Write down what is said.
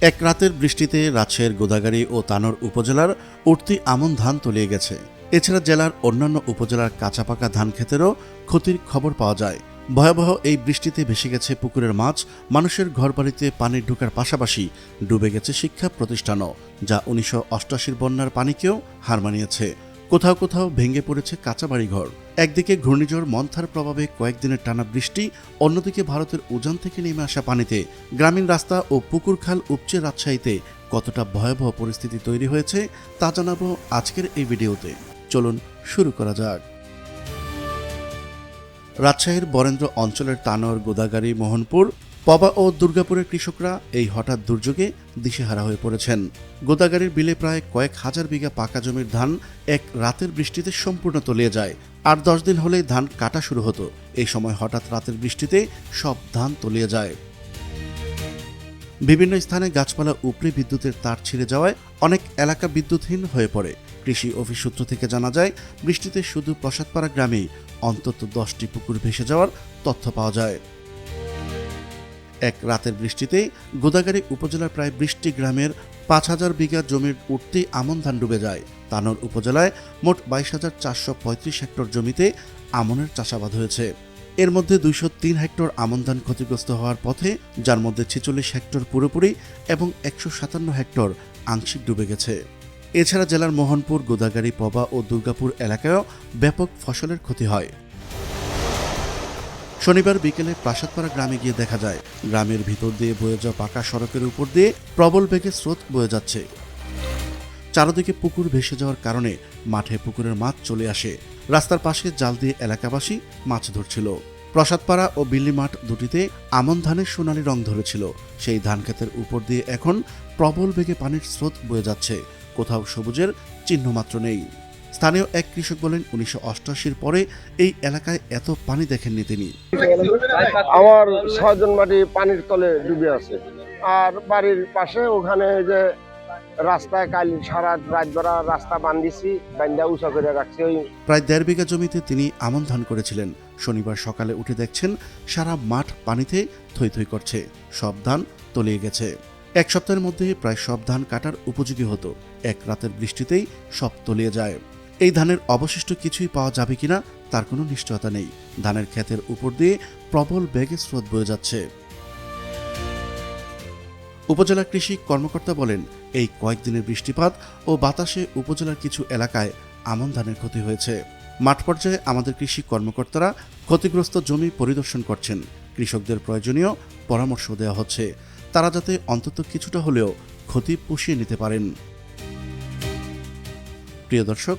এক রাতের বৃষ্টিতে রাজশাহীর গোদাগাড়ি ও তানোর উপজেলার উঠতি আমন ধান তলিয়ে গেছে। এছাড়া জেলার অন্যান্য উপজেলার কাঁচাপাকা ধান ক্ষেতেরও ক্ষতির খবর পাওয়া যায়। ভয়াবহ এই বৃষ্টিতে ভেসে গেছে পুকুরের মাছ। মানুষের ঘরবাড়িতে পানি ঢোকার পাশাপাশি ডুবে গেছে শিক্ষা প্রতিষ্ঠানও, যা উনিশশো অষ্টাশির বন্যার পানিকেও হার মানিয়েছে। কোথাও কোথাও ভেঙে পড়েছে কাঁচা বাড়িঘর একদিকে ঘূর্ণিঝড় মন্থার প্রভাবে কয়েকদিনের টানা বৃষ্টি, অন্যদিকে ভারতের উজান থেকে নেমে আসা পানিতে। গ্রামীণ রাস্তা ও পুকুর খাল উপচে রাজশাহীতে কতটা ভয়াবহ পরিস্থিতি তৈরি হয়েছে, তা জানাব আজকের এই ভিডিওতে। চলুন শুরু করা যাক। রাজশাহীর বরেন্দ্র অঞ্চলের তানোর গোদাগাড়ি মোহনপুর পবা ও দুর্গাপুরের কৃষকরা এই হঠাৎ দুর্যোগে দিশেহারা হয়ে পড়েছেন। গোদাগাড়ির বিলে প্রায় কয়েক হাজার বিঘা পাকা জমির ধান এক রাতের বৃষ্টিতে সম্পূর্ণ তলিয়ে যায়। আর দশ দিন হলেই ধান কাটা শুরু হতো। এই সময় হঠাৎ রাতের বৃষ্টিতে সব ধান তলিয়ে যায়। বিভিন্ন স্থানে গাছপালা উপড়ে বিদ্যুতের তার ছিঁড়ে যাওয়ায় অনেক এলাকা বিদ্যুৎহীন হয়ে পড়ে। কৃষি অফিস সূত্র থেকে জানা যায়, বৃষ্টিতে শুধু প্রসাদপাড়া গ্রামেই অন্তত দশটি পুকুর ভেসে যাওয়ার তথ্য পাওয়া যায়। এক রাতের বৃষ্টিতে গোদাগাড়ি উপজেলার প্রায় বৃষ্টি গ্রামের পাঁচ হাজার বিঘা জমির উঠতেই আমন ধান ডুবে যায়। তানোর উপজেলায় মোট বাইশ হাজার চারশো পঁয়ত্রিশ হেক্টর জমিতে আমনের চাষাবাদ হয়েছে। এর মধ্যে দুইশো তিন হেক্টর আমন ধান ক্ষতিগ্রস্ত হওয়ার পথে যার মধ্যে ছেচল্লিশ হেক্টর পুরোপুরি এবং একশো সাতান্ন হেক্টর আংশিক ডুবে গেছে। এছাড়া জেলার মোহনপুর গোদাগাড়ি পবা ও দুর্গাপুর এলাকায়ও ব্যাপক ফসলের ক্ষতি হয়। শনিবার বিকেলে প্রাসাদপাড়া গ্রামে গিয়ে দেখা যায়, গ্রামের ভিতর দিয়ে বয়ে যাওয়া পাকা সড়কের উপর দিয়ে প্রবল বেগে স্রোত বয়ে যাচ্ছে। চারদিকে পুকুর ভেসে যাওয়ার কারণে মাঠে পুকুরের মাছ চলে আসে। রাস্তার পাশে জাল দিয়ে এলাকাবাসী মাছ ধরছিল। প্রসাদপাড়া ও বিল্লি মাঠ দুটিতে আমন ধানের সোনালি রং ধরেছিল। সেই ধান ক্ষেতের উপর দিয়ে এখন প্রবল বেগে পানির স্রোত বয়ে যাচ্ছে। কোথাও সবুজের চিহ্ন মাত্র নেই। স্থানীয় এক কৃষক বলেন উনিশশো অষ্টাশির পরে এই এলাকায় এত পানি দেখেননি তিনি। আমার ছয়জন মাটি পানির তলে ডুবে আছে। আর বাড়ির পাশে ওখানে যে রাস্তায় কাল সারা রাত রাস্তা বান্ধিছি বান্ধা উঁচা করে রাখছি ওই প্রায় দেড় বিঘা জমিতে তিনি আমন ধান করেছিলেন। শনিবার সকালে উঠে দেখছেন সারা মাঠ পানিতে থই থই করছে। সব ধান তলিয়ে গেছে। এক সপ্তাহের মধ্যে প্রায় সব ধান কাটার উপযোগী হতো। এক রাতের বৃষ্টিতেই সব তলিয়ে যায়। এই ধানের অবশিষ্ট কিছুই পাওয়া যাবে কিনা তার কোনো নিশ্চয়তা নেই। ধানের ক্ষেতের উপর দিয়ে প্রবল বেগে স্রোত বয়ে যাচ্ছে। উপজেলা কৃষি কর্মকর্তা বলেন, এই কয়েকদিনের বৃষ্টিপাত ও বাতাসে উপজেলার কিছু এলাকায় আমন ধানের ক্ষতি হয়েছে। মাঠ পর্যায়ে আমাদের কৃষি কর্মকর্তারা ক্ষতিগ্রস্ত জমি পরিদর্শন করছেন। কৃষকদের প্রয়োজনীয় পরামর্শ দেওয়া হচ্ছে। তারা যাতে অন্তত কিছুটা হলেও ক্ষতি পুষিয়ে নিতে পারেন। প্রিয় দর্শক